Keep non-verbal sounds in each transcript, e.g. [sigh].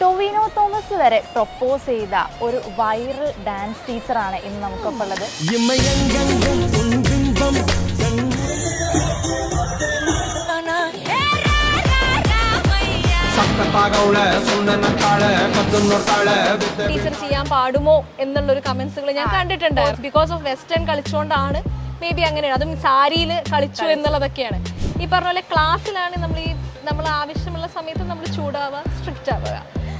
ടൊവിനോ തോമസ് വരെ പ്രപ്പോസ് ചെയ്ത ഒരു വൈറൽ ഡാൻസ് ടീച്ചറാണ് ഇന്ന് നമുക്കൊപ്പം ഉള്ളത് ടീച്ചർ ചെയ്യാൻ പാടുമോ എന്നുള്ള ഒരു കമന്റ്സുകൾ ഞാൻ കണ്ടിട്ടുണ്ട്. ബിക്കോസ് ഓഫ് വെസ്റ്റേൺ കളിച്ചുകൊണ്ടാണ് മേ ബി അങ്ങനെയാണ്. അതും സാരിയിൽ കളിച്ചു എന്നുള്ളതൊക്കെയാണ്. ഈ പറഞ്ഞ പോലെ ക്ലാസ്സിലാണ് നമ്മൾ ഈ നമ്മൾ ആവശ്യമുള്ള സമയത്ത് നമ്മൾ ചൂടാവുക സ്ട്രിക്റ്റ് ആവുക.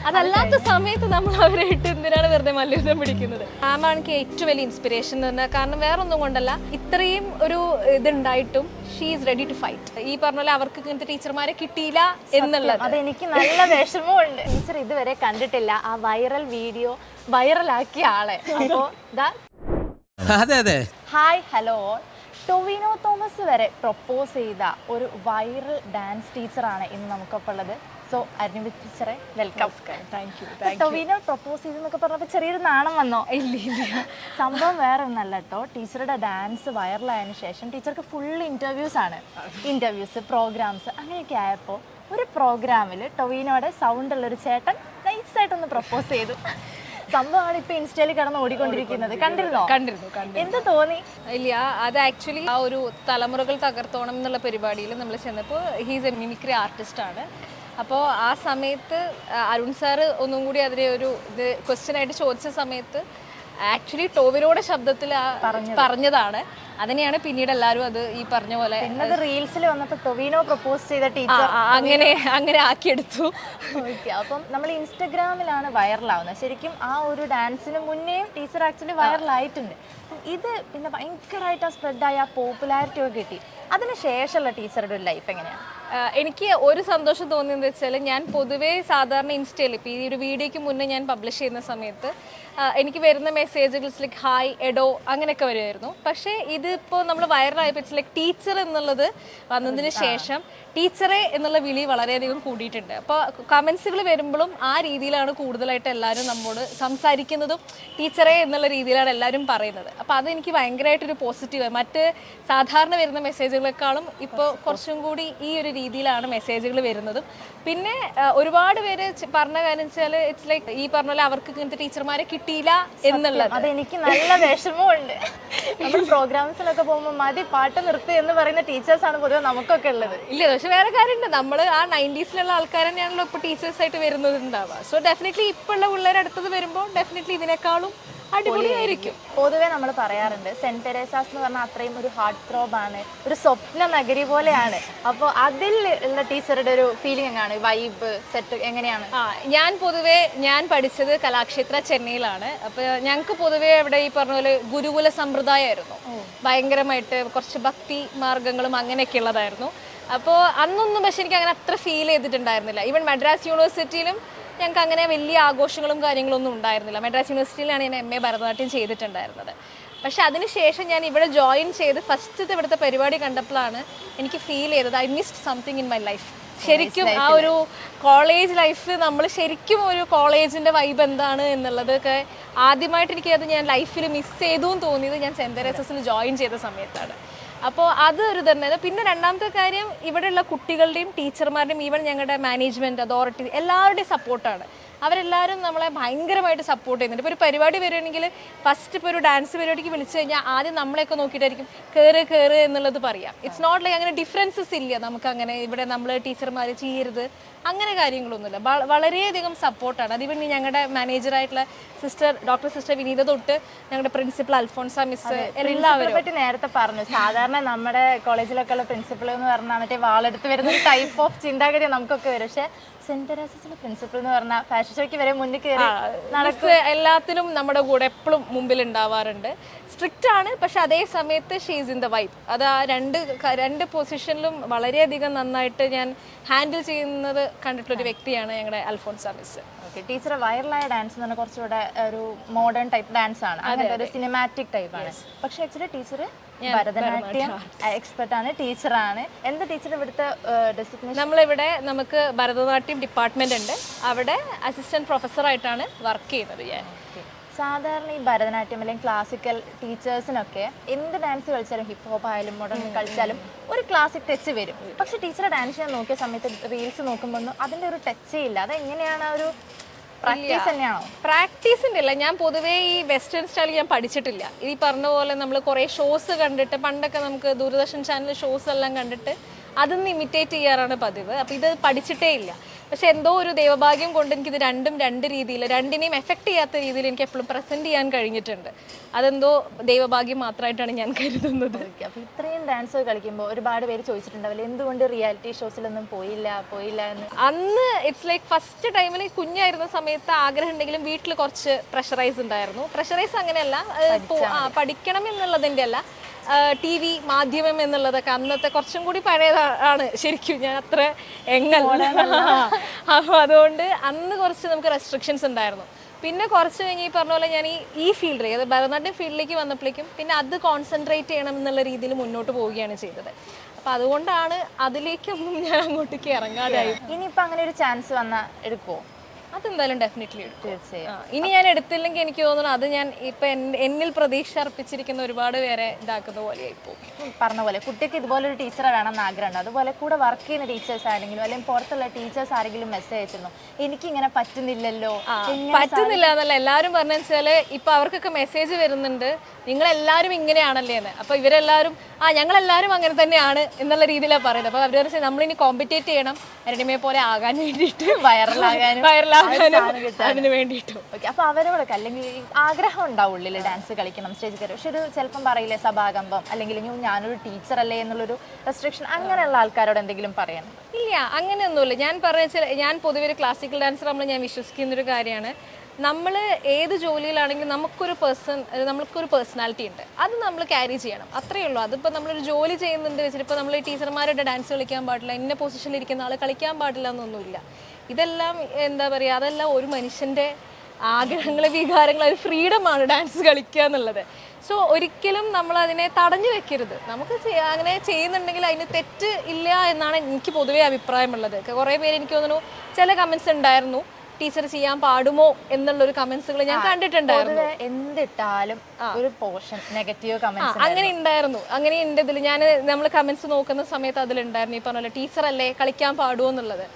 അതല്ലാത്ത സമയത്ത് നമ്മൾ അവരായിട്ട് എന്തിനാണ് വെറുതെ മല്യുദ്ധം പിടിക്കുന്നത്? മാമാണ് എനിക്ക് ഏറ്റവും വലിയ ഇൻസ്പിറേഷൻ എന്ന് പറഞ്ഞാൽ കാരണം വേറെ ഒന്നും കൊണ്ടല്ല ഇത്രയും ഒരു ഇതുണ്ടായിട്ടും she is ready to fight ഈ പറഞ്ഞ പോലെ അവർക്ക് ഇങ്ങനത്തെ ടീച്ചർമാരെ കിട്ടിയില്ല എന്നുള്ളത്. അത് എനിക്ക് നല്ല വിഷമമുണ്ട്. ടീച്ചർ ഇതുവരെ കണ്ടിട്ടില്ല. ആ വൈറൽ വീഡിയോ വൈറലാക്കിയ ആളെ. അപ്പോൾ ദാ അതെ അതെ. ഹായ് ഹലോ ടൊവിനോ തോമസ് വരെ പ്രൊപ്പോസ് ചെയ്ത ഒരു വൈറൽ ഡാൻസ് ടീച്ചറാണ് ഇന്ന് നമുക്കൊപ്പം ഉള്ളത്. സോ അരുണിമി ടീച്ചറെ welcome thank you Tovino propose ചെയ്തെന്നൊക്കെ പറഞ്ഞപ്പോൾ ചെറിയൊരു നാണം വന്നോ? ഇല്ല ഇല്ല. സംഭവം വേറെ ഒന്നല്ല കേട്ടോ ടീച്ചറുടെ ഡാൻസ് വൈറലായതിനു ശേഷം ടീച്ചർക്ക് ഫുൾ ഇന്റർവ്യൂസ് ആണ്. ഇന്റർവ്യൂസ് പ്രോഗ്രാംസ് അങ്ങനെയൊക്കെ ആയപ്പോൾ ഒരു പ്രോഗ്രാമിൽ ടൊവീനോടെ സൗണ്ട് ഉള്ളൊരു ചേട്ടൻ നൈസായിട്ടൊന്ന് പ്രപ്പോസ് ചെയ്തു. സംഭവമാണ് ഇപ്പൊ ഇൻസ്റ്റയിൽ കിടന്ന് ഓടിക്കൊണ്ടിരിക്കുന്നത്. കണ്ടിരുന്നോ? കണ്ടിരുന്നു കണ്ടിരുന്നു. എന്ത് തോന്നി? ഇല്ല അത് ആക്ച്വലി ആ ഒരു തലമുറകൾ തകർത്തോണം എന്നുള്ള പരിപാടിയിൽ നമ്മൾ ചെന്നപ്പോൾ ഹീസ് എ മിമിക്രി ആർട്ടിസ്റ്റ് ആണ്. അപ്പോൾ ആ സമയത്ത് അരുൺ സാറ് ഒന്നും കൂടി അതിനെ ഒരു ഇത് ക്വസ്റ്റ്യൻ ആയിട്ട് ചോദിച്ച സമയത്ത് ആക്ച്വലി ടോവിനോടെ ശബ്ദത്തിൽ പറഞ്ഞതാണ്. അതിനെയാണ് പിന്നീട് എല്ലാവരും അത് ഈ പറഞ്ഞ പോലെ റീൽസിൽ വന്നപ്പോൾ ടൊവിനോ പ്രപ്പോസ് ചെയ്ത ടീച്ചർ അങ്ങനെ അങ്ങനെ ആക്കിയെടുത്തു. അപ്പം നമ്മൾ ഇൻസ്റ്റഗ്രാമിലാണ് വൈറലാവുന്നത്. ശരിക്കും ആ ഒരു ഡാൻസിന് മുന്നേ ടീച്ചർ ആക്ച്വലി വൈറലായിട്ടുണ്ട്. ഇത് പിന്നെ ഭയങ്കരമായിട്ട് ആ സ്പ്രെഡായി ആ പോപ്പുലാരിറ്റി ഒക്കെ കിട്ടി. അതിന് ശേഷമുള്ള ടീച്ചറുടെ ഒരു ലൈഫ് എങ്ങനെയാണ്? എനിക്ക് ഒരു സന്തോഷം തോന്നിയെന്ന് വെച്ചാൽ ഞാൻ പൊതുവേ സാധാരണ ഇൻസ്റ്റയിൽ ഇപ്പോൾ ഈ ഒരു വീഡിയോയ്ക്ക് മുന്നേ ഞാൻ പബ്ലിഷ് ചെയ്യുന്ന സമയത്ത് എനിക്ക് വരുന്ന മെസ്സേജുകൾ ലൈക്ക് ഹായ് എഡോ അങ്ങനെയൊക്കെ വരുമായിരുന്നു. പക്ഷേ ഇതിപ്പോൾ നമ്മൾ വൈറലായപ്പോൾ ഇറ്റ്സ് ലൈക്ക് ടീച്ചർ എന്നുള്ളത് വന്നതിന് ശേഷം ടീച്ചറെ എന്നുള്ള വിളി വളരെയധികം കൂടിയിട്ടുണ്ട്. അപ്പോൾ കമൻസുകൾ വരുമ്പോഴും ആ രീതിയിലാണ് കൂടുതലായിട്ട് എല്ലാവരും നമ്മോട് സംസാരിക്കുന്നതും ടീച്ചറെ എന്നുള്ള രീതിയിലാണ് എല്ലാവരും പറയുന്നത്. അപ്പോൾ അതെനിക്ക് ഭയങ്കരമായിട്ടൊരു പോസിറ്റീവ് മറ്റ് സാധാരണ വരുന്ന മെസ്സേജുകളെക്കാളും ഇപ്പോൾ കുറച്ചും കൂടി ഈ ഒരു രീതിയിലാണ് മെസ്സേജുകൾ വരുന്നതും. പിന്നെ ഒരുപാട് പേര് പറഞ്ഞ കാര്യം വെച്ചാൽ ഇറ്റ്സ് ലൈക്ക് ഈ പറഞ്ഞ പോലെ അവർക്ക് ഇങ്ങനത്തെ ടീച്ചർമാരെ കിട്ടിയില്ല എന്നുള്ളത്. അതെനിക്ക് നല്ല വിഷമമുണ്ട്. നമ്മൾ പ്രോഗ്രാംസിലൊക്കെ പോകുമ്പോൾ മതി പാട്ട് നിർത്തി എന്ന് പറയുന്ന ടീച്ചേഴ്സ് ആണ് പൊതുവെ നമുക്കൊക്കെ ഉള്ളത്. ഇല്ല പക്ഷെ വേറെ കാര്യമുണ്ട്. നമ്മൾ ആ നയന്റീസിലുള്ള ആൾക്കാർ തന്നെയാണല്ലോ ഇപ്പോൾ ടീച്ചേഴ്സായിട്ട് വരുന്നത് ഉണ്ടാവുക. സോ ഡെഫിനറ്റ്ലി ഇപ്പോൾ ഉള്ള പിള്ളേർ അടുത്തത് വരുമ്പോൾ ഡെഫിനറ്റ്ലി ഇതിനേക്കാളും അടിപൊളിയായിരിക്കും. പൊതുവെ നമ്മൾ പറയാറുണ്ട് സെന്റ് തെരേസാസ് എന്ന് പറഞ്ഞാൽ അത്രയും ഒരു ഹാർട്ട് ത്രോബ് ആണ് ഒരു സ്വപ്ന നഗരി പോലെയാണ്. അപ്പോൾ അതിൽ ഉള്ള ടീച്ചറുടെ ഒരു ഫീലിംഗ് എങ്ങാണ്? വൈബ് സെറ്റ് എങ്ങനെയാണ്? ആ ഞാൻ പൊതുവെ ഞാൻ പഠിച്ചത് കലാക്ഷേത്ര ചെന്നൈയിലാണ്. അപ്പോൾ ഞങ്ങൾക്ക് പൊതുവെ അവിടെ ഈ പറഞ്ഞ പോലെ ഗുരുകുല സമ്പ്രദായമായിരുന്നു. ഭയങ്കരമായിട്ട് കുറച്ച് ഭക്തി മാർഗങ്ങളും അങ്ങനെയൊക്കെ ഉള്ളതായിരുന്നു. അപ്പോൾ അന്നൊന്നും പക്ഷെ എനിക്ക് അങ്ങനെ അത്ര ഫീൽ ചെയ്തിട്ടുണ്ടായിരുന്നില്ല. ഈവൻ മദ്രാസ് യൂണിവേഴ്സിറ്റിയിലും ഞങ്ങൾക്ക് അങ്ങനെ വലിയ ആഘോഷങ്ങളും കാര്യങ്ങളൊന്നും ഉണ്ടായിരുന്നില്ല. മദ്രാസ് യൂണിവേഴ്സിറ്റിയിലാണ് ഞാൻ എം എ ഭരതനാട്യം ചെയ്തിട്ടുണ്ടായിരുന്നത്. പക്ഷെ അതിനുശേഷം ഞാൻ ഇവിടെ ജോയിൻ ചെയ്ത് ഫസ്റ്റ് ഇവിടുത്തെ പരിപാടി കണ്ടപ്പോഴാണ് എനിക്ക് ഫീൽ ചെയ്തത് I missed something in my life ശരിക്കും ആ ഒരു കോളേജ് ലൈഫ് നമ്മൾ ശരിക്കും ഒരു കോളേജിന്റെ വൈബ് എന്താണ് എന്നുള്ളതൊക്കെ ആദ്യമായിട്ട് എനിക്ക് അത് ഞാൻ ലൈഫിൽ മിസ് ചെയ്തു എന്ന് തോന്നിയത് ഞാൻ സെന്റ് തെരേസസിൽ ജോയിൻ ചെയ്ത സമയത്താണ്. അപ്പോൾ അത് ഒരു തന്നെ പിന്നെ രണ്ടാമത്തെ കാര്യം ഇവിടെയുള്ള കുട്ടികളുടെയും ടീച്ചർമാരുടെയും ഈവൻ ഞങ്ങളുടെ മാനേജ്മെന്റ് അതോറിറ്റി എല്ലാവരുടെയും സപ്പോർട്ടാണ് അവരെല്ലാവരും നമ്മളെ ഭയങ്കരമായിട്ട് സപ്പോർട്ട് ചെയ്യുന്നുണ്ട്. ഇപ്പോൾ ഒരു പരിപാടി വരുവാണെങ്കിൽ ഫസ്റ്റ് ഇപ്പോൾ ഒരു ഡാൻസ് പരിപാടിക്ക് വിളിച്ചു കഴിഞ്ഞാൽ ആദ്യം നമ്മളെയൊക്കെ നോക്കിയിട്ടായിരിക്കും കയറ് കയറ് എന്നുള്ളത് പറയാം. ഇറ്റ്സ് നോട്ട് ലൈക്ക് അങ്ങനെ ഡിഫറൻസസ് ഇല്ല. നമുക്ക് അങ്ങനെ ഇവിടെ നമ്മൾ ടീച്ചർമാർ ചെയ്യരുത്. അങ്ങനെ കാര്യങ്ങളൊന്നുമില്ല. വളരെയധികം സപ്പോർട്ടാണ് അതിവൻ ഞങ്ങളുടെ മാനേജറായിട്ടുള്ള സിസ്റ്റർ ഡോക്ടർ സിസ്റ്റർ വിനീത തൊട്ട് ഞങ്ങളുടെ പ്രിൻസിപ്പൽ അൽഫോൺസ മിസ് എല്ലാവരും. പറ്റി നേരത്തെ പറഞ്ഞു. സാധാരണ നമ്മുടെ കോളേജിലൊക്കെ ഉള്ള പ്രിൻസിപ്പൾ എന്ന് പറഞ്ഞാൽ മറ്റേ വാളെടുത്ത് വരുന്ന ഒരു ടൈപ്പ് ഓഫ് ചിന്താഗതി നമുക്കൊക്കെ വരും. പക്ഷെ സെന്റ് തെരേസസിലെ പ്രിൻസിപ്പൽ എന്ന് പറഞ്ഞാൽ ഫാഷൻ ഷോയ്ക്ക് വരെ മുന്നിൽ കയറി മിസ് എല്ലാത്തിലും നമ്മുടെ കൂടെ എപ്പോഴും മുമ്പിൽ ഉണ്ടാവാറുണ്ട്. സ്ട്രിക്റ്റ് ആണ് പക്ഷെ അതേ സമയത്ത് ഷീസ് ഇൻ ദ വൈബ് അത് ആ രണ്ട് രണ്ട് പൊസിഷനിലും വളരെയധികം നന്നായിട്ട് ഞാൻ ഹാൻഡിൽ ചെയ്യുന്നത് കണ്ടിട്ടുള്ള ഒരു വ്യക്തിയാണ് ഞങ്ങളുടെ അൽഫോൺസ് മിസ് ഓക്കെ ടീച്ചർ വൈറലായ ഡാൻസ് എന്ന് പറഞ്ഞാൽ കുറച്ചുകൂടെ ഒരു മോഡേൺ ടൈപ്പ് ഡാൻസ് ആണ്. അങ്ങനത്തെ ഒരു സിനിമാറ്റിക് ടൈപ്പ് ആണ്. പക്ഷെ ആക്ച്വലി ടീച്ചർ ഭരതനാട്യം എക്സ്പെർട്ട് ആണ് ടീച്ചറാണ്. എന്ത് ടീച്ചർ ഇവിടുത്തെ ഡെസിഗ്നേഷൻ നമ്മളിവിടെ നമുക്ക് ഭരതനാട്യം ഡിപ്പാർട്ട്മെന്റ് ഉണ്ട്. അവിടെ അസിസ്റ്റന്റ് പ്രൊഫസറായിട്ടാണ് വർക്ക് ചെയ്യുന്നത് ഞാൻ. സാധാരണ ഈ ഭരതനാട്യം അല്ലെങ്കിൽ ക്ലാസിക്കൽ ടീച്ചേഴ്സിനൊക്കെ എന്ത് ഡാൻസ് കളിച്ചാലും ഹിപ്പ് ഹോപ്പ് ആയാലും മോഡേൺ കളിച്ചാലും ഒരു ക്ലാസിക് ടച്ച് വരും. പക്ഷെ ടീച്ചറെ ഡാൻസ് ഞാൻ നോക്കിയ സമയത്ത് റീൽസ് നോക്കുമ്പോൾ അതിന്റെ ഒരു ടച്ചേ ഇല്ല. അതെങ്ങനെയാണ് ആ ഒരു പ്രാക്ടീസ് തന്നെയാണോ? പ്രാക്ടീസിന്റെ അല്ല ഞാൻ പൊതുവേ ഈ വെസ്റ്റേൺ സ്റ്റൈൽ ഞാൻ പഠിച്ചിട്ടില്ല. ഈ പറഞ്ഞ പോലെ നമ്മൾ കുറേ ഷോസ് കണ്ടിട്ട് പണ്ടൊക്കെ നമുക്ക് ദൂരദർശൻ ചാനൽ ഷോസ് എല്ലാം കണ്ടിട്ട് അതൊന്ന് ഇമിറ്റേറ്റ് ചെയ്യാറാണ് പതിവ്. അപ്പോൾ ഇത് പഠിച്ചിട്ടേ ഇല്ല. പക്ഷെ എന്തോ ഒരു ദൈവഭാഗ്യം കൊണ്ട് എനിക്കിത് രണ്ടും രണ്ട് രീതിയിൽ രണ്ടിനെയും എഫക്ട് ചെയ്യാത്ത രീതിയിൽ എനിക്ക് എപ്പോഴും പ്രസന്റ് ചെയ്യാൻ കഴിഞ്ഞിട്ടുണ്ട്. അതെന്തോ ദൈവഭാഗ്യം മാത്രമായിട്ടാണ് ഞാൻ കരുതുന്നത്. അപ്പൊ ഇത്രയും ഡാൻസ് കളിക്കുമ്പോൾ ഒരുപാട് പേര് ചോദിച്ചിട്ടുണ്ടാവില്ല എന്തുകൊണ്ട് റിയാലിറ്റി ഷോസിലൊന്നും പോയില്ല പോയില്ല എന്ന്? അന്ന് ഇറ്റ്സ് ലൈക്ക് ഫസ്റ്റ് ടൈമിൽ കുഞ്ഞായിരുന്ന സമയത്ത് ആഗ്രഹം ഉണ്ടെങ്കിലും വീട്ടിൽ കുറച്ച് പ്രഷറൈസ് ഉണ്ടായിരുന്നു. പ്രഷറൈസ് അങ്ങനെയല്ല പഠിക്കണം എന്നുള്ളതിന്റെ അല്ല. ടി വി മാധ്യമം എന്നുള്ളതൊക്കെ അന്നത്തെ കുറച്ചും കൂടി പഴയതാണ് ശരിക്കും ഞാൻ അത്ര എങ്ങല്ല [laughs] അപ്പോൾ അതുകൊണ്ട് അന്ന് കുറച്ച് നമുക്ക് റെസ്ട്രിക്ഷൻസ് ഉണ്ടായിരുന്നു. പിന്നെ കുറച്ച് കഴിഞ്ഞ് ഈ പറഞ്ഞ പോലെ ഞാൻ ഈ ഈ ഫീൽഡിൽ അതായത് ഭരതനാട്യം ഫീൽഡിലേക്ക് വന്നപ്പോഴേക്കും പിന്നെ അത് കോൺസെൻട്രേറ്റ് ചെയ്യണം എന്നുള്ള രീതിയിൽ മുന്നോട്ട് പോവുകയാണ് ചെയ്തത്. അപ്പോൾ അതുകൊണ്ടാണ് അതിലേക്കൊന്നും ഞാൻ അങ്ങോട്ടേക്ക് ഇറങ്ങാതായി. ഇനിയിപ്പോ അങ്ങനെ ഒരു ചാൻസ് വന്നാൽ എടുക്കുവോ? അതെന്തായാലും ഡെഫിനറ്റ്ലി എടുക്കും. തീർച്ചയായും. ഇനി ഞാൻ എടുത്തില്ലെങ്കിൽ എനിക്ക് തോന്നുന്നു അത് ഞാൻ ഇപ്പൊ എന്നിൽ പ്രതീക്ഷ അർപ്പിച്ചിരിക്കുന്ന ഒരുപാട് പേരെ ഇതാക്കുന്ന പോലെ പറഞ്ഞ പോലെ കുട്ടിക്ക് ഇതുപോലെ ഒരു ടീച്ചറെ വേണമെന്ന് ആഗ്രഹമുണ്ട്. അതുപോലെ കൂടെ വർക്ക് ചെയ്യുന്ന ടീച്ചേഴ്സ് ആരെങ്കിലും അല്ലെങ്കിൽ പുറത്തുള്ള ടീച്ചേഴ്സ് ആരെങ്കിലും മെസ്സേജ് അയച്ചിരുന്നു. എനിക്ക് ഇങ്ങനെ പറ്റുന്നില്ലല്ലോ പറ്റുന്നില്ല എന്നല്ല. എല്ലാവരും പറഞ്ഞു വെച്ചാൽ ഇപ്പൊ അവർക്കൊക്കെ മെസ്സേജ് വരുന്നുണ്ട്. നിങ്ങൾ എല്ലാവരും ഇങ്ങനെയാണല്ലേ എന്ന്. അപ്പൊ ഇവരെല്ലാവരും ആ ഞങ്ങൾ എല്ലാവരും അങ്ങനെ തന്നെയാണ് എന്നുള്ള രീതിയിലാണ് പറയുന്നത്. അപ്പൊ അവർ നമ്മളിനി കോമ്പറ്റേറ്റ് ചെയ്യണം. അരണിമയെ പോലെ ആകാൻ വേണ്ടിയിട്ട്. വൈറലാകാൻ വൈറലാകാനും. അതിന് വേണ്ടിയിട്ടും. ഓക്കെ അപ്പൊ അവരോടൊക്കെ അല്ലെങ്കിൽ ആഗ്രഹം ഉണ്ടാവും ഉള്ളിൽ ഡാൻസ് കളിക്കണം സ്റ്റേജ് കയറി. പക്ഷെ ഒരു ചിലപ്പം പറയില്ലേ സഭാകമ്പം അല്ലെങ്കിൽ ഞാനൊരു ടീച്ചർ അല്ലേ എന്നുള്ളൊരു റെസ്ട്രിക്ഷൻ അങ്ങനെയുള്ള ആൾക്കാരോട് എന്തെങ്കിലും പറയണം. ഇല്ല അങ്ങനെയൊന്നുമില്ല. ഞാൻ പറഞ്ഞ ഞാൻ പൊതുവെ ഒരു ക്ലാസിക്കൽ ഡാൻസർ നമ്മൾ ഞാൻ വിശ്വസിക്കുന്ന ഒരു കാര്യമാണ്. നമ്മൾ ഏത് ജോലിയിലാണെങ്കിലും നമുക്കൊരു പേഴ്സൺ നമുക്കൊരു പേഴ്സണാലിറ്റി ഉണ്ട്. അത് നമ്മൾ ക്യാരി ചെയ്യണം. അത്രയേ ഉള്ളൂ. അതിപ്പോൾ നമ്മളൊരു ജോലി ചെയ്യുന്നുണ്ട് വെച്ചിട്ട് ഇപ്പോൾ നമ്മൾ ടീച്ചർമാരുടെ ഡാൻസ് കളിക്കാൻ പാടില്ല ഇന്ന പൊസിഷനിൽ ഇരിക്കുന്ന ആൾ കളിക്കാൻ പാടില്ല എന്നൊന്നുമില്ല. ഇതെല്ലാം എന്താ പറയുക അതെല്ലാം ഒരു മനുഷ്യന്റെ ആഗ്രഹങ്ങൾ വികാരങ്ങൾ ഒരു ഫ്രീഡമാണ് ഡാൻസ് കളിക്കുക എന്നുള്ളത്. സോ ഒരിക്കലും നമ്മൾ അതിനെ തടഞ്ഞു വെക്കരുത്. നമുക്ക് അങ്ങനെ ചെയ്യുന്നുണ്ടെങ്കിൽ അതിന് തെറ്റ് ഇല്ല എന്നാണ് എനിക്ക് പൊതുവേ അഭിപ്രായമുള്ളത്. കുറേ പേര് എനിക്ക് തോന്നുന്നു ചില കമൻസ് ഉണ്ടായിരുന്നു. ടീച്ചർ ചെയ്യാൻ പാടുമോ എന്നുള്ളൊരു കമന്റ്സുകൾ ഞാൻ കണ്ടിട്ടുണ്ടായിരുന്നു. എന്തിട്ടാലും ഒരു പോർഷൻ നെഗറ്റീവ് കമന്റ്സ് അങ്ങനെ ഉണ്ടായിരുന്നു. അങ്ങനെ ഉണ്ട് ഇതിൽ ഞാൻ നമ്മൾ കമന്റ്സ് നോക്കുന്ന സമയത്ത് അതിലുണ്ടായിരുന്നു. ഈ പറഞ്ഞ ടീച്ചർ ടീച്ചറല്ലേ കളിക്കാൻ പാടുമോ എന്നുള്ളത്.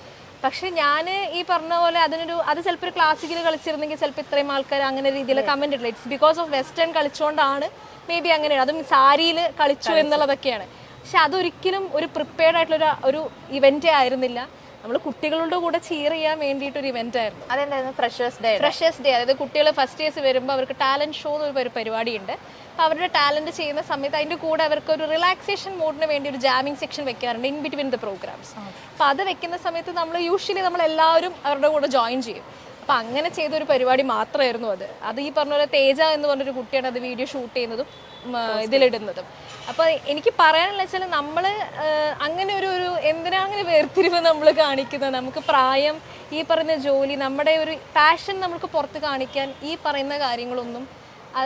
പക്ഷെ ഞാൻ ഈ പറഞ്ഞ പോലെ അതിനൊരു അത് ചിലപ്പോൾ ഒരു ക്ലാസിക്കൽ കളിച്ചിരുന്നെങ്കിൽ ചിലപ്പോൾ ഇത്രയും ആൾക്കാർ അങ്ങനെ രീതിയിൽ കമന്റ് ഇട്ടില്ല. ഇറ്റ്സ് ബിക്കോസ് ഓഫ് വെസ്റ്റേൺ കളിച്ചുകൊണ്ടാണ് മേ ബി അങ്ങനെയാണ്. അതും സാരിയിൽ കളിച്ചു എന്നുള്ളതൊക്കെയാണ്. പക്ഷെ അതൊരിക്കലും ഒരു പ്രിപ്പയർഡ് ആയിട്ടുള്ള ഒരു- ഒരു ഇവന്റേ ആയിരുന്നില്ല. നമ്മൾ കുട്ടികളുടെ കൂടെ ചീർ ചെയ്യാൻ വേണ്ടിയിട്ട് ഒരു ഇവന്റ് ആയിരുന്നു. അതെന്തായിരുന്നു? ഫ്രഷേഴ്സ് ഡേ ഫ്രഷേഴ്സ് ഡേ അതായത് കുട്ടികൾ ഫസ്റ്റ് ഇയേഴ്സ് വരുമ്പോൾ അവർക്ക് ടാലന്റ് ഷോ എന്ന് ഒരു പരിപാടിയുണ്ട്. അപ്പോൾ അവരുടെ ടാലന്റ് ചെയ്യുന്ന സമയത്ത് അതിന്റെ കൂടെ അവർക്ക് ഒരു റിലാക്സേഷൻ മോഡിന് വേണ്ടി ഒരു ജാമിങ് സെക്ഷൻ വെക്കാറുണ്ട് ഇൻ ബിറ്റ്വീൻ ദ പ്രോഗ്രാംസ് അപ്പോൾ അത് വെക്കുന്ന സമയത്ത് നമ്മൾ യൂഷ്വലി നമ്മൾ എല്ലാവരും അവരുടെ കൂടെ ജോയിൻ ചെയ്യും. അപ്പം അങ്ങനെ ചെയ്ത ഒരു പരിപാടി മാത്രമായിരുന്നു അത്. അത് ഈ പറഞ്ഞ പോലെ തേജ എന്ന് പറഞ്ഞൊരു കുട്ടിയാണ് അത് വീഡിയോ ഷൂട്ട് ചെയ്യുന്നതും ഇതിലിടുന്നതും. അപ്പോൾ എനിക്ക് പറയാനുള്ള വെച്ചാൽ നമ്മൾ അങ്ങനെ ഒരു ഒരു എന്തിനാ അങ്ങനെ വേർതിരിവ് നമ്മൾ കാണിക്കുന്നത്? നമുക്ക് പ്രായം ഈ പറയുന്ന ജോലി നമ്മുടെ ഒരു പാഷൻ നമുക്ക് പുറത്ത് കാണിക്കാൻ ഈ പറയുന്ന കാര്യങ്ങളൊന്നും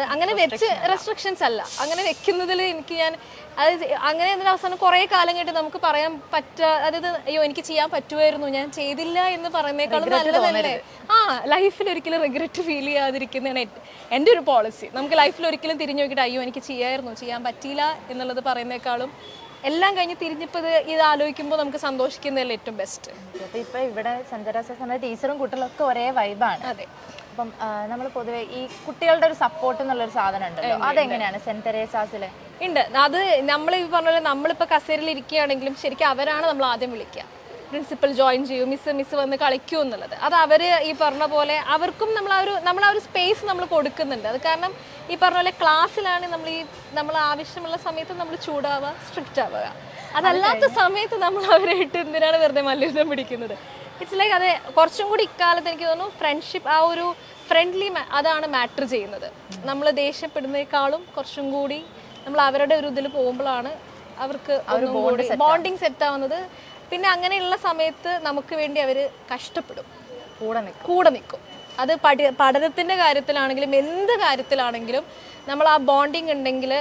അങ്ങനെ വെച്ച് റെസ്ട്രിക്ഷൻസ് അല്ല. അങ്ങനെ വെക്കുന്നതിൽ എനിക്ക് ഞാൻ അത് അങ്ങനെ എന്തിനാ അവസാനം കുറേ കാലം കേട്ട് നമുക്ക് പറയാൻ പറ്റ അതായത് അയ്യോ എനിക്ക് ചെയ്യാൻ പറ്റുമായിരുന്നു ഞാൻ ചെയ്തില്ല എന്ന് പറയുന്നേക്കാളും നല്ലതല്ലേ? ആ ലൈഫിൽ ഒരിക്കലും റിഗ്രറ്റ് ഫീൽ ചെയ്യാതിരിക്കുന്നതാണ് എൻ- എന്റെ ഒരു പോളിസി നമുക്ക് ലൈഫിൽ ഒരിക്കലും തിരിഞ്ഞു നോക്കിയിട്ട് അയ്യോ എനിക്ക് ചെയ്യായിരുന്നു ചെയ്യാൻ പറ്റിയില്ല എന്നുള്ളത് പറയുന്നേക്കാളും എല്ലാം കഴിഞ്ഞ് തിരിഞ്ഞിപ്പത് ഇത് ഇത് ആലോചിക്കുമ്പോൾ നമുക്ക് സന്തോഷിക്കുന്നതല്ലേ ഏറ്റവും ബെസ്റ്റ് ഇപ്പൊ ഇവിടെ സെന്റ് ടീച്ചറും കുട്ടികളൊക്കെ ഒരേ വൈബാണ് അതെ. അപ്പം നമ്മൾ പൊതുവെ ഈ കുട്ടികളുടെ ഒരു സപ്പോർട്ട് എന്നുള്ളൊരു സാധനം ഉണ്ടല്ലോ അതെങ്ങനെയാണ്? സെന്റ് തെരേസാസിലെ? ഉണ്ട്. അത് നമ്മൾ ഈ പറഞ്ഞ പോലെ നമ്മളിപ്പോൾ കസേരയിൽ ഇരിക്കുകയാണെങ്കിലും ശരിക്കും അവരാണ് നമ്മൾ ആദ്യം വിളിക്കുക. പ്രിൻസിപ്പൽ ജോയിൻ ചെയ്യൂ മിസ് മിസ് വന്ന് കളിക്കൂ എന്നുള്ളത്. അത് അവർ ഈ പറഞ്ഞ പോലെ അവർക്കും നമ്മൾ ആ ഒരു നമ്മൾ ആ ഒരു സ്പേസ് നമ്മൾ കൊടുക്കുന്നുണ്ട്. അത് കാരണം ഈ പറഞ്ഞ പോലെ ക്ലാസ്സിലാണ് നമ്മൾ ഈ നമ്മൾ ആവശ്യമുള്ള സമയത്ത് നമ്മൾ ചൂടാവുക സ്ട്രിക്റ്റ് ആവുക. അതല്ലാത്ത സമയത്ത് നമ്മൾ അവരെ ഇട്ട് എന്തിനാണ് വെറുതെ മല്ലയുദ്ധം പിടിക്കുന്നത്? ഇറ്റ്സ് ലൈക്ക് അതെ കുറച്ചും കൂടി ഇക്കാലത്ത് എനിക്ക് തോന്നുന്നു ഫ്രണ്ട്ഷിപ്പ് ആ ഒരു ഫ്രണ്ട്ലി അതാണ് മാറ്റർ ചെയ്യുന്നത്. നമ്മൾ ദേഷ്യപ്പെടുന്നതിനേക്കാളും കുറച്ചും കൂടി നമ്മൾ അവരുടെ ഒരു ഇതിൽ പോകുമ്പോഴാണ് അവർക്ക് ബോണ്ടിങ് സെറ്റ് ആവുന്നത്. പിന്നെ അങ്ങനെയുള്ള സമയത്ത് നമുക്ക് വേണ്ടി അവർ കഷ്ടപ്പെടും. കൂടെ നിൽക്കും. കൂടെ നിൽക്കും. അത് പഠി പഠനത്തിന്റെ കാര്യത്തിലാണെങ്കിലും എന്ത് കാര്യത്തിലാണെങ്കിലും നമ്മൾ ആ ബോണ്ടിങ് ഉണ്ടെങ്കിൽ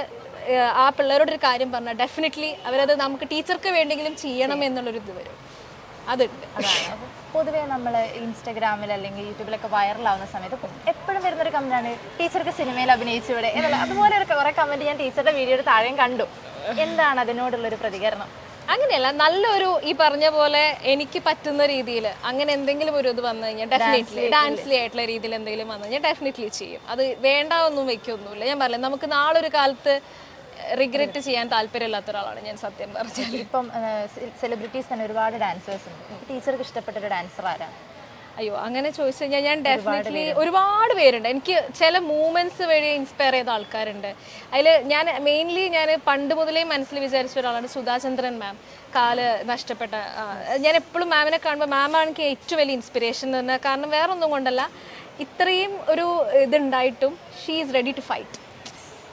ആ പിള്ളേരോടൊരു കാര്യം പറഞ്ഞാൽ ഡെഫിനറ്റ്ലി അവരത് നമുക്ക് ടീച്ചർക്ക് വേണ്ടെങ്കിലും ചെയ്യണം എന്നുള്ളൊരു ഇത് വരും. അതുണ്ട്. പൊതുവെ നമ്മൾ ഇൻസ്റ്റാഗ്രാമിൽ അല്ലെങ്കിൽ യൂട്യൂബിലൊക്കെ വൈറലാവുന്ന സമയത്ത് എപ്പോഴും വരുന്നൊരു കമന്റാണ് ടീച്ചർക്ക് സിനിമയിൽ അഭിനയിച്ചൂടെ എന്നല്ല അതുപോലെ ഒരു കുറെ കമന്റ് ഞാൻ ടീച്ചറുടെ വീഡിയോയുടെ താഴെയും കണ്ടു. എന്താണ് അതിനോടുള്ള ഒരു പ്രതികരണം? അങ്ങനെയല്ല നല്ലൊരു ഈ പറഞ്ഞ പോലെ എനിക്ക് പറ്റുന്ന രീതിയിൽ അങ്ങനെ എന്തെങ്കിലും ഒരു ഇത് വന്നു കഴിഞ്ഞാൽ ഡെഫിനറ്റ്ലി ഡാൻസ്ലി ആയിട്ടുള്ള രീതിയിൽ എന്തെങ്കിലും വന്നു കഴിഞ്ഞാൽ ഡെഫിനറ്റ്ലി ചെയ്യും. അത് വേണ്ട ഒന്നും വെക്കൊന്നുമില്ല. ഞാൻ പറഞ്ഞില്ല നമുക്ക് നാളൊരു കാലത്ത് റിഗ്രറ്റ് ചെയ്യാൻ താല്പര്യമില്ലാത്ത ഒരാളാണ് ഞാൻ സത്യം പറഞ്ഞാൽ ഇപ്പം സെലിബ്രിറ്റീസ് തന്നെ ഒരുപാട് ഡാൻസേഴ്സ് ഉണ്ട്. ടീച്ചർക്ക് ഇഷ്ടപ്പെട്ട ഒരു ഡാൻസർ ആരാണ്? അയ്യോ അങ്ങനെ ചോദിച്ചു കഴിഞ്ഞാൽ ഞാൻ ഡെഫിനറ്റ്ലി ഒരുപാട് പേരുണ്ട്. എനിക്ക് ചില മൂവ്മെന്റ്സ് വഴി ഇൻസ്പയർ ചെയ്ത ആൾക്കാരുണ്ട്. അതിൽ ഞാൻ മെയിൻലി ഞാൻ പണ്ട് മുതലേ മനസ്സിൽ വിചാരിച്ച ഒരാളാണ് സുധാചന്ദ്രൻ മാം കാൽ നഷ്ടപ്പെട്ട ഞാൻ എപ്പോഴും മാമിനെ കാണുമ്പോൾ മാമാണ് എനിക്ക് ഏറ്റവും വലിയ ഇൻസ്പിറേഷൻ എന്ന് പറഞ്ഞാൽ കാരണം വേറൊന്നും കൊണ്ടല്ല ഇത്രയും ഒരു ഇതുണ്ടായിട്ടും she is ready to fight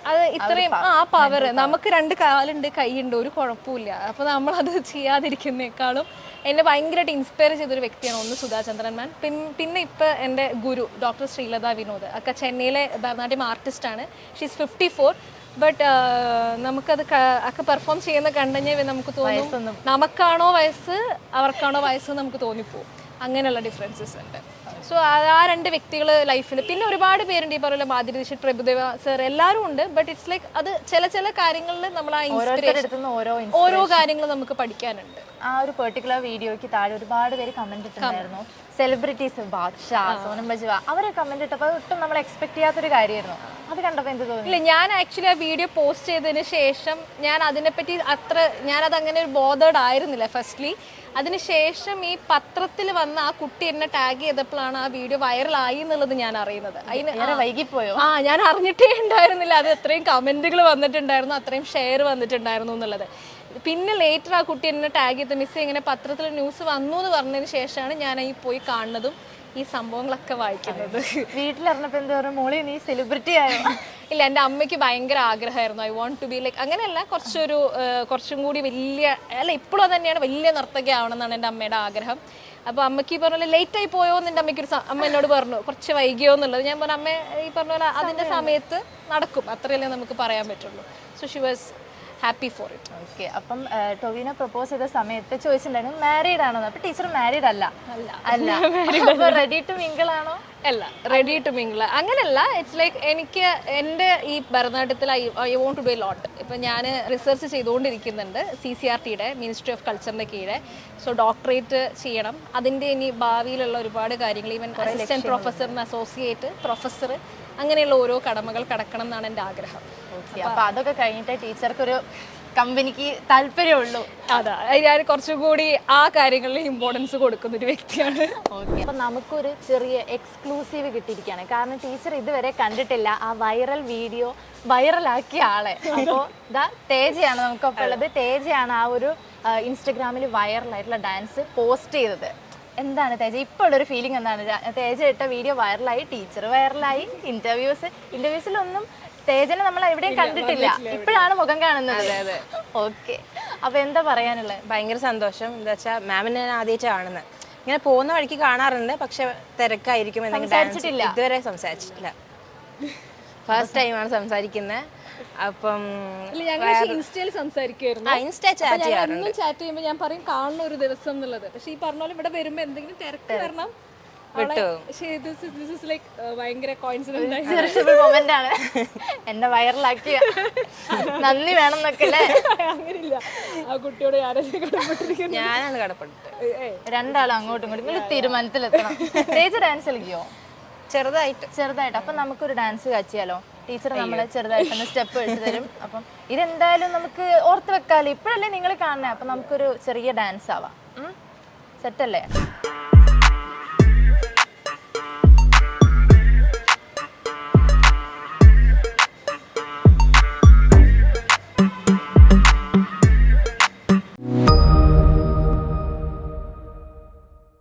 അത് ഇത്രയും ആ പവർ നമുക്ക് രണ്ട് കാലുണ്ട് കൈയുണ്ട് ഒരു കുഴപ്പമില്ല അപ്പൊ നമ്മൾ അത് ചെയ്യാതിരിക്കുന്നേക്കാളും എന്നെ ഭയങ്കരമായിട്ട് ഇൻസ്പയർ ചെയ്തൊരു വ്യക്തിയാണ് ഒന്ന് സുധാചന്ദ്രൻ മാൻ. പിൻ പിന്നെ ഇപ്പൊ എന്റെ ഗുരു ഡോക്ടർ ശ്രീലത വിനോദ്. ഒക്കെ ചെന്നൈയിലെ ഭരതനാട്യം ആണ്. ഷീസ് ഫിഫ്റ്റി ഫോർ ബട്ട് നമുക്കത് ഒക്കെ പെർഫോം ചെയ്യുന്ന കണ്ടുകഴിഞ്ഞാൽ നമുക്ക് തോന്നും നമുക്കാണോ വയസ്സ് അവർക്കാണോ വയസ്സ് നമുക്ക് തോന്നിപ്പോവും. അങ്ങനെയുള്ള ഡിഫറൻസസ് ഉണ്ട്. സോ ആ രണ്ട് വ്യക്തികൾ ലൈഫിൽ പിന്നെ ഒരുപാട് പേരുണ്ട് ഈ പറയുന്ന മാധുരി ദിശ പ്രഭുദേവ സർ എല്ലാവരും ഉണ്ട്. ബട്ട് ഇറ്റ്സ് ലൈക്ക് അത് ചില ചില കാര്യങ്ങളിൽ നമ്മൾ ആ ഇൻസ്പിറേഷൻ ഓരോ കാര്യങ്ങൾ നമുക്ക് പഠിക്കാനുണ്ട്. ആ ഒരു പെർട്ടിക്കുലർ വീഡിയോയ്ക്ക് താഴെ ഒരുപാട് പേര് കമന്റ് ഇട്ടിട്ടുണ്ടായിരുന്നു. സെലിബ്രിറ്റീസ് ബാദ്ഷാ സോനം ബജുവ അവരെ കമന്റ് ഇട്ടപ്പോൾ ഒട്ടും നമ്മൾ എക്സ്പെക്ട് ചെയ്യാത്തൊരു കാര്യമായിരുന്നു. അത് കണ്ടപ്പോൾ എന്ത് തോന്നി? ഇല്ല ഞാൻ ആക്ച്വലി ആ വീഡിയോ പോസ്റ്റ് ചെയ്തതിന് ശേഷം ഞാൻ അതിനെപ്പറ്റി അത്ര ഞാനത് അങ്ങനെ ഒരു ബോധേഡ് ആയിരുന്നില്ല. ഫസ്റ്റ്ലി അതിനുശേഷം ഈ പത്രത്തിൽ വന്ന ആ കുട്ടി എന്നെ ടാഗ് ചെയ്തപ്പോഴാണ് ആ വീഡിയോ വൈറലായി എന്നുള്ളത് ഞാൻ അറിയുന്നത്. അതിന് വൈകിപ്പോയോ? ആ ഞാൻ അറിഞ്ഞിട്ടേ ഉണ്ടായിരുന്നില്ല. അത് അത്രയും കമന്റുകൾ വന്നിട്ടുണ്ടായിരുന്നു അത്രയും ഷെയർ വന്നിട്ടുണ്ടായിരുന്നു എന്നുള്ളത്. പിന്നെ ലേറ്റർ ആ കുട്ടി എന്നെ ടാഗ് ചെയ്ത് മിസ് ഇങ്ങനെ പത്രത്തിൽ ന്യൂസ് വന്നു എന്ന് പറഞ്ഞതിന് ശേഷമാണ് ഞാൻ ഈ പോയി കാണുന്നതും ഈ സംഭവങ്ങളൊക്കെ വായിക്കുന്നത്. വീട്ടിലിറങ്ങപ്പോ എന്താ പറയുക മോളി നീ സെലിബ്രിറ്റി ആയോ? [laughs] ഇല്ല എന്റെ അമ്മയ്ക്ക് ഭയങ്കര ആഗ്രഹമായിരുന്നു. I want to be like അങ്ങനെയല്ല കുറച്ചൊരു കുറച്ചും കൂടി വലിയ അല്ല ഇപ്പോഴും അത് തന്നെയാണ് വലിയ നർത്തകി ആവണം എന്നാണ് എന്റെ അമ്മയുടെ ആഗ്രഹം. അപ്പോൾ അമ്മയ്ക്ക് ഈ പറഞ്ഞ പോലെ ലേറ്റ് ആയി പോയോ എന്ന് എന്റെ അമ്മയ്ക്ക് ഒരു അമ്മ എന്നോട് പറഞ്ഞു. കുറച്ച് വൈകിയോ എന്നുള്ളത്. ഞാൻ പറഞ്ഞു അമ്മ ഈ പറഞ്ഞ പോലെ അതിന്റെ സമയത്ത് നടക്കും. അത്രയല്ലേ നമുക്ക് പറയാൻ പറ്റുള്ളൂ. So she was happy for it. Okay അപ്പം ടൊവിനെ പ്രപ്പോസ് ചെയ്ത സമയത്ത് ചോദിച്ചിട്ടുണ്ടായിരുന്നു മാരീഡ് ആണോ അപ്പൊ ടീച്ചർ മാരീഡ് അല്ല. അല്ല. റെഡി ടു മിങ്കിൾ ആണോ? അല്ല റെഡി ടു മിങ്കിൾ അങ്ങനെയല്ല ഇറ്റ്സ് ലൈക്ക് എനിക്ക് എന്റെ ഈ ഭരതനാട്യത്തിൽ I I want to do a lot ഇപ്പം ഞാൻ റിസർച്ച് ചെയ്തുകൊണ്ടിരിക്കുന്നുണ്ട് സി സി ആർ ടിയുടെ മിനിസ്ട്രി ഓഫ് കൾച്ചറിന്റെ കീഴെ. സോ ഡോക്ടറേറ്റ് ചെയ്യണം. അതിന്റെ ഇനി ഭാവിയിലുള്ള ഒരുപാട് കാര്യങ്ങൾ ഈവൻ അസിസ്റ്റന്റ് പ്രൊഫസറിന് അസോസിയേറ്റ് പ്രൊഫസർ അങ്ങനെയുള്ള ഓരോ കടമകൾ കടക്കണം എന്നാണ് എന്റെ ആഗ്രഹം. അപ്പൊ അതൊക്കെ കഴിഞ്ഞിട്ട് ടീച്ചർക്ക് ഒരു കമ്പനിക്ക് താല്പര്യമുള്ളൂ. അതാ ഞാൻ കുറച്ചുകൂടി ആ കാര്യങ്ങളിൽ ഇമ്പോർട്ടൻസ് കൊടുക്കുന്ന ഒരു വ്യക്തിയാണ് അപ്പൊ നമുക്കൊരു ചെറിയ എക്സ്ക്ലൂസീവ് കിട്ടിയിരിക്കുകയാണ്. കാരണം ടീച്ചർ ഇതുവരെ കണ്ടിട്ടില്ല ആ വൈറൽ വീഡിയോ വൈറലാക്കിയ ആളെ. അപ്പോൾ ഇതാ തേജയാണ് നമുക്കൊപ്പം ഉള്ളത് തേജയാണ് ആ ഒരു ഇൻസ്റ്റഗ്രാമിൽ വൈറലായിട്ടുള്ള ഡാൻസ് പോസ്റ്റ് ചെയ്തത്. എന്താണ് തേജ? ഇപ്പോൾ ഉള്ളൊരു ഫീലിംഗ് എന്താണ്? തേജ ഇട്ട വീഡിയോ വൈറലായി ടീച്ചർ വൈറലായി ഇന്റർവ്യൂസ് ഇന്റർവ്യൂസിലൊന്നും തേജനെ നമ്മൾ എവിടെയും കണ്ടിട്ടില്ല. ഇപ്പോഴാണ് മുഖം കാണുന്നത്. ഓക്കെ. അപ്പൊ എന്താ പറയാനുള്ളത്? ഭയങ്കര സന്തോഷം. എന്താ വെച്ചാൽ മാമിനെ ഞാൻ ആദ്യമായിട്ട് കാണുന്നത് ഇങ്ങനെ പോകുന്ന വഴിക്ക് കാണാറുണ്ട് പക്ഷെ തിരക്കായിരിക്കും എന്തെങ്കിലും? ഇതുവരെ സംസാരിച്ചിട്ടില്ല. ഫസ്റ്റ് ടൈമാണ് സംസാരിക്കുന്നത് അപ്പം ഇൻസ്റ്റയിൽ സംസാരിക്കുമായിരുന്നു ചാറ്റ് ചെയ്യുമ്പോൾ ഞാൻ പറയും കാണുന്ന ഒരു ദിവസം എന്നുള്ളത്. പക്ഷെ ഈ പറഞ്ഞ പോലെ ഇവിടെ വരുമ്പോ എന്തെങ്കിലും തിരക്ക്. വരണം. മൊമെന്റ് ആണ്. എന്നെ വൈറലാക്കിയ. നന്ദി വേണം എന്നൊക്കെ അല്ലേ? അങ്ങനെയില്ല. ആ കുട്ടിയോട് ഞാനാണ് കടപ്പെട്ടിട്ട്. രണ്ടാളും അങ്ങോട്ടും ഇങ്ങോട്ടും നിങ്ങൾ തീരുമാനത്തിലെത്തണം. [laughs] Teacher dance കളിക്കോ? ചെറുതായിട്ട്. ചെറുതായിട്ട്. അപ്പൊ നമുക്കൊരു ഡാൻസ് കാച്ചിയാലോ? ടീച്ചർ നമ്മളെ ചെറുതായിട്ടൊന്ന് സ്റ്റെപ്പ് എടുത്തു തരും. അപ്പം ഇതെന്തായാലും നമുക്ക് ഓർത്ത് വെക്കാലോ. ഇപ്പോഴല്ലേ നിങ്ങൾ കാണണേ അപ്പൊ നമുക്കൊരു ചെറിയ ഡാൻസ് ആവാം. സെറ്റല്ലേ